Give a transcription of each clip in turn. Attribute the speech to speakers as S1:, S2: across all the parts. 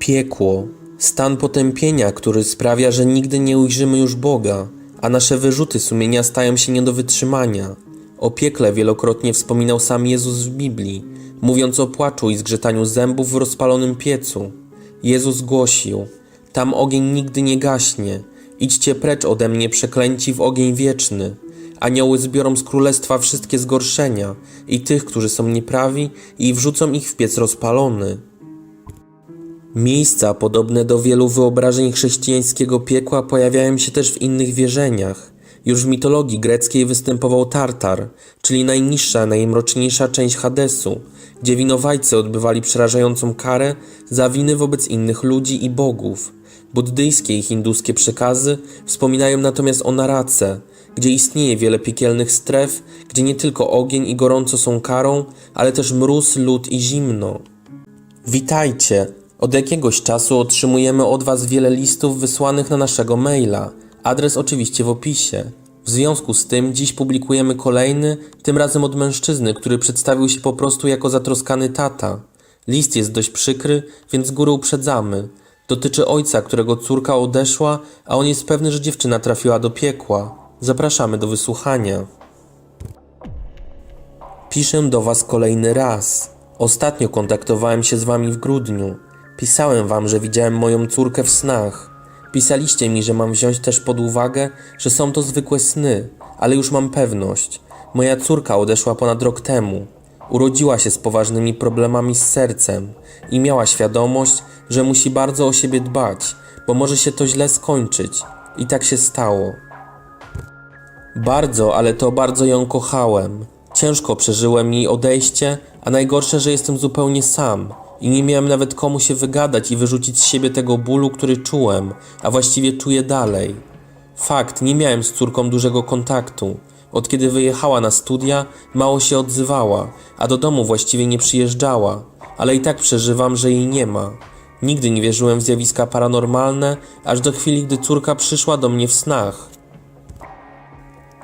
S1: Piekło. Stan potępienia, który sprawia, że nigdy nie ujrzymy już Boga, a nasze wyrzuty sumienia stają się nie do wytrzymania. O piekle wielokrotnie wspominał sam Jezus w Biblii, mówiąc o płaczu i zgrzetaniu zębów w rozpalonym piecu. Jezus głosił: Tam ogień nigdy nie gaśnie. Idźcie precz ode mnie, przeklęci w ogień wieczny. Anioły zbiorą z królestwa wszystkie zgorszenia i tych, którzy są nieprawi, i wrzucą ich w piec rozpalony. Miejsca podobne do wielu wyobrażeń chrześcijańskiego piekła pojawiają się też w innych wierzeniach. Już w mitologii greckiej występował Tartar, czyli najniższa, najmroczniejsza część Hadesu, gdzie winowajcy odbywali przerażającą karę za winy wobec innych ludzi i bogów. Buddyjskie i hinduskie przekazy wspominają natomiast o Narace, gdzie istnieje wiele piekielnych stref, gdzie nie tylko ogień i gorąco są karą, ale też mróz, lód i zimno. Witajcie! Od jakiegoś czasu otrzymujemy od Was wiele listów wysłanych na naszego maila. Adres oczywiście w opisie. W związku z tym dziś publikujemy kolejny, tym razem od mężczyzny, który przedstawił się po prostu jako zatroskany tata. List jest dość przykry, więc z góry uprzedzamy. Dotyczy ojca, którego córka odeszła, a on jest pewny, że dziewczyna trafiła do piekła. Zapraszamy do wysłuchania. Piszę do Was kolejny raz. Ostatnio kontaktowałem się z Wami w grudniu. Pisałem Wam, że widziałem moją córkę w snach. Pisaliście mi, że mam wziąć też pod uwagę, że są to zwykłe sny, ale już mam pewność. Moja córka odeszła ponad rok temu. Urodziła się z poważnymi problemami z sercem i miała świadomość, że musi bardzo o siebie dbać, bo może się to źle skończyć. I tak się stało. Bardzo, ale to bardzo ją kochałem. Ciężko przeżyłem jej odejście, a najgorsze, że jestem zupełnie sam i nie miałem nawet komu się wygadać i wyrzucić z siebie tego bólu, który czułem, a właściwie czuję dalej. Fakt, nie miałem z córką dużego kontaktu. Od kiedy wyjechała na studia, mało się odzywała, a do domu właściwie nie przyjeżdżała, ale i tak przeżywam, że jej nie ma. Nigdy nie wierzyłem w zjawiska paranormalne, aż do chwili, gdy córka przyszła do mnie w snach.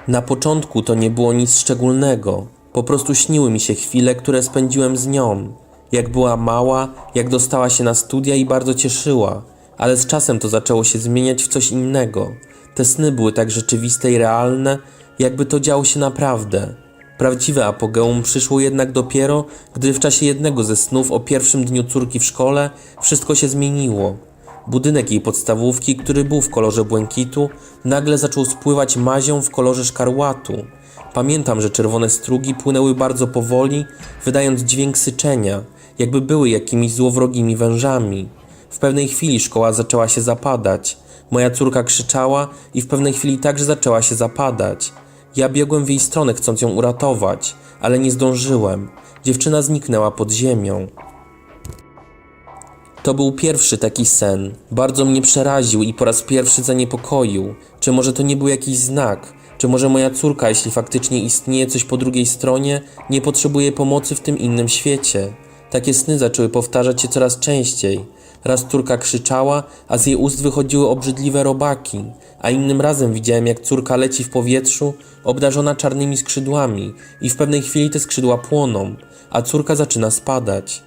S1: Na początku to nie było nic szczególnego. Po prostu śniły mi się chwile, które spędziłem z nią. Jak była mała, jak dostała się na studia i bardzo cieszyła, ale z czasem to zaczęło się zmieniać w coś innego. Te sny były tak rzeczywiste i realne, jakby to działo się naprawdę. Prawdziwe apogeum przyszło jednak dopiero, gdy w czasie jednego ze snów o pierwszym dniu córki w szkole wszystko się zmieniło. Budynek jej podstawówki, który był w kolorze błękitu, nagle zaczął spływać mazią w kolorze szkarłatu. Pamiętam, że czerwone strugi płynęły bardzo powoli, wydając dźwięk syczenia, jakby były jakimiś złowrogimi wężami. W pewnej chwili szkoła zaczęła się zapadać. Moja córka krzyczała i w pewnej chwili także zaczęła się zapadać. Ja biegłem w jej stronę, chcąc ją uratować, ale nie zdążyłem. Dziewczyna zniknęła pod ziemią. To był pierwszy taki sen. Bardzo mnie przeraził i po raz pierwszy zaniepokoił. Czy może to nie był jakiś znak? Czy może moja córka, jeśli faktycznie istnieje coś po drugiej stronie, nie potrzebuje pomocy w tym innym świecie? Takie sny zaczęły powtarzać się coraz częściej. Raz córka krzyczała, a z jej ust wychodziły obrzydliwe robaki, a innym razem widziałem, jak córka leci w powietrzu, obdarzona czarnymi skrzydłami, i w pewnej chwili te skrzydła płoną, a córka zaczyna spadać.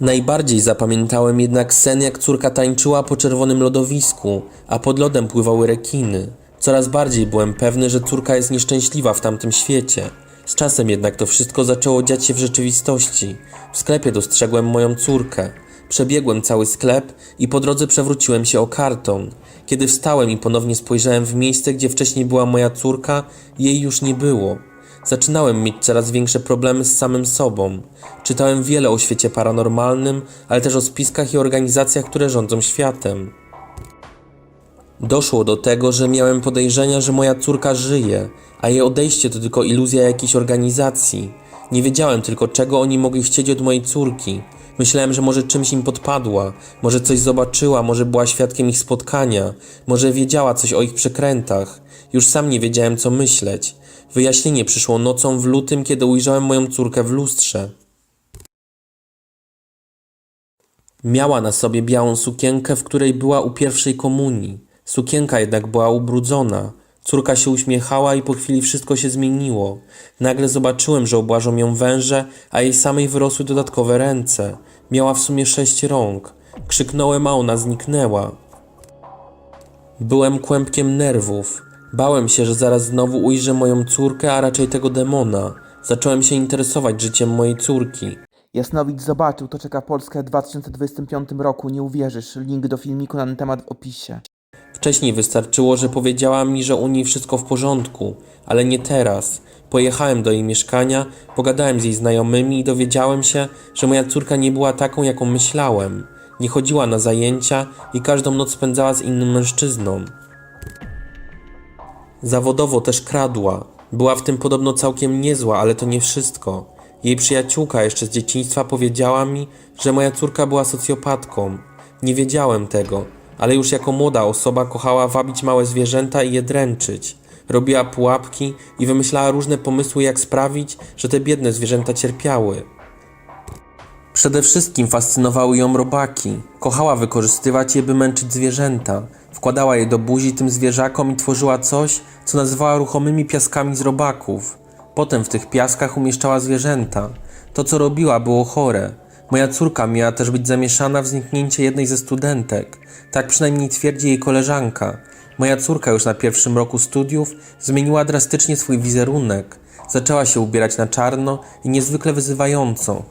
S1: Najbardziej zapamiętałem jednak sen, jak córka tańczyła po czerwonym lodowisku, a pod lodem pływały rekiny. Coraz bardziej byłem pewny, że córka jest nieszczęśliwa w tamtym świecie. Z czasem jednak to wszystko zaczęło dziać się w rzeczywistości. W sklepie dostrzegłem moją córkę. Przebiegłem cały sklep i po drodze przewróciłem się o karton. Kiedy wstałem i ponownie spojrzałem w miejsce, gdzie wcześniej była moja córka, jej już nie było. Zaczynałem mieć coraz większe problemy z samym sobą. Czytałem wiele o świecie paranormalnym, ale też o spiskach i organizacjach, które rządzą światem. Doszło do tego, że miałem podejrzenia, że moja córka żyje, a jej odejście to tylko iluzja jakiejś organizacji. Nie wiedziałem tylko, czego oni mogli chcieć od mojej córki. Myślałem, że może czymś im podpadła, może coś zobaczyła, może była świadkiem ich spotkania, może wiedziała coś o ich przekrętach. Już sam nie wiedziałem, co myśleć. Wyjaśnienie przyszło nocą w lutym, kiedy ujrzałem moją córkę w lustrze. Miała na sobie białą sukienkę, w której była u pierwszej komunii. Sukienka jednak była ubrudzona. Córka się uśmiechała i po chwili wszystko się zmieniło. Nagle zobaczyłem, że obłażą ją węże, a jej samej wyrosły dodatkowe ręce. Miała w sumie sześć rąk. Krzyknąłem, a ona zniknęła. Byłem kłębkiem nerwów. Bałem się, że zaraz znowu ujrzę moją córkę, a raczej tego demona. Zacząłem się interesować życiem mojej córki.
S2: Jasnowidz zobaczył, to czeka Polskę w 2025 roku, nie uwierzysz. Link do filmiku na ten temat w opisie.
S1: Wcześniej wystarczyło, że powiedziała mi, że u niej wszystko w porządku, ale nie teraz. Pojechałem do jej mieszkania, pogadałem z jej znajomymi i dowiedziałem się, że moja córka nie była taką, jaką myślałem. Nie chodziła na zajęcia i każdą noc spędzała z innym mężczyzną. Zawodowo też kradła. Była w tym podobno całkiem niezła, ale to nie wszystko. Jej przyjaciółka jeszcze z dzieciństwa powiedziała mi, że moja córka była socjopatką. Nie wiedziałem tego, ale już jako młoda osoba kochała wabić małe zwierzęta i je dręczyć. Robiła pułapki i wymyślała różne pomysły, jak sprawić, że te biedne zwierzęta cierpiały. Przede wszystkim fascynowały ją robaki. Kochała wykorzystywać je, by męczyć zwierzęta. Wkładała je do buzi tym zwierzakom i tworzyła coś, co nazywała ruchomymi piaskami z robaków. Potem w tych piaskach umieszczała zwierzęta. To, co robiła, było chore. Moja córka miała też być zamieszana w zniknięcie jednej ze studentek. Tak przynajmniej twierdzi jej koleżanka. Moja córka już na pierwszym roku studiów zmieniła drastycznie swój wizerunek. Zaczęła się ubierać na czarno i niezwykle wyzywająco.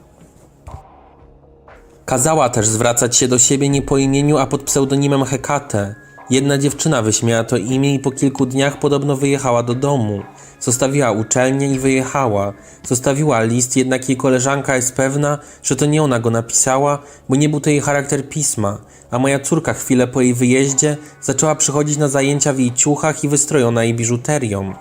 S1: Kazała też zwracać się do siebie nie po imieniu, a pod pseudonimem Hekate. Jedna dziewczyna wyśmiała to imię i po kilku dniach podobno wyjechała do domu. Zostawiła uczelnię i wyjechała. Zostawiła list, jednak jej koleżanka jest pewna, że to nie ona go napisała, bo nie był to jej charakter pisma, a moja córka chwilę po jej wyjeździe zaczęła przychodzić na zajęcia w jej ciuchach i wystrojona jej biżuterią.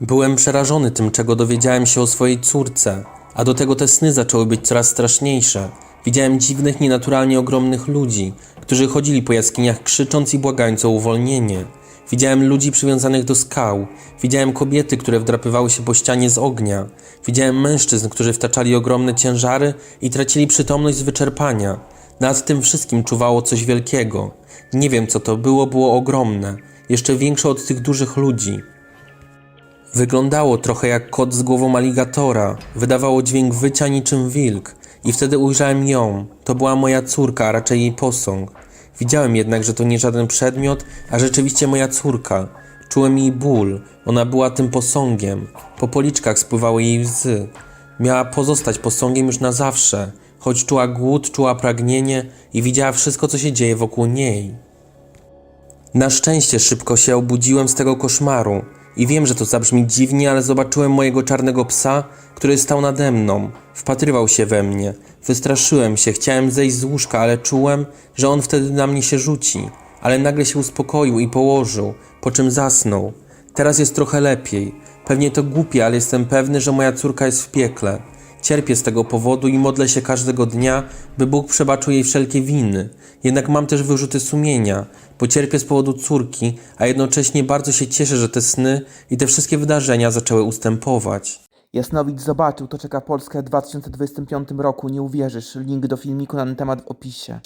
S1: Byłem przerażony tym, czego dowiedziałem się o swojej córce, a do tego te sny zaczęły być coraz straszniejsze. Widziałem dziwnych, nienaturalnie ogromnych ludzi, którzy chodzili po jaskiniach krzycząc i błagając o uwolnienie. Widziałem ludzi przywiązanych do skał, widziałem kobiety, które wdrapywały się po ścianie z ognia, widziałem mężczyzn, którzy wtaczali ogromne ciężary i tracili przytomność z wyczerpania. Nad tym wszystkim czuwało coś wielkiego. Nie wiem co to było, było ogromne, jeszcze większe od tych dużych ludzi. Wyglądało trochę jak kot z głową aligatora. Wydawało dźwięk wycia niczym wilk. I wtedy ujrzałem ją. To była moja córka, a raczej jej posąg. Widziałem jednak, że to nie żaden przedmiot, a rzeczywiście moja córka. Czułem jej ból. Ona była tym posągiem. Po policzkach spływały jej łzy. Miała pozostać posągiem już na zawsze, choć czuła głód, czuła pragnienie i widziała wszystko, co się dzieje wokół niej. Na szczęście szybko się obudziłem z tego koszmaru i wiem, że to zabrzmi dziwnie, ale zobaczyłem mojego czarnego psa, który stał nade mną. Wpatrywał się we mnie. Wystraszyłem się, chciałem zejść z łóżka, ale czułem, że on wtedy na mnie się rzuci. Ale nagle się uspokoił i położył, po czym zasnął. Teraz jest trochę lepiej. Pewnie to głupie, ale jestem pewny, że moja córka jest w piekle. Cierpię z tego powodu i modlę się każdego dnia, by Bóg przebaczył jej wszelkie winy. Jednak mam też wyrzuty sumienia, bo cierpię z powodu córki, a jednocześnie bardzo się cieszę, że te sny i te wszystkie wydarzenia zaczęły ustępować.
S2: Jasnowidz zobaczył, to czeka Polskę w 2025 roku, nie uwierzysz. Link do filmiku na ten temat w opisie.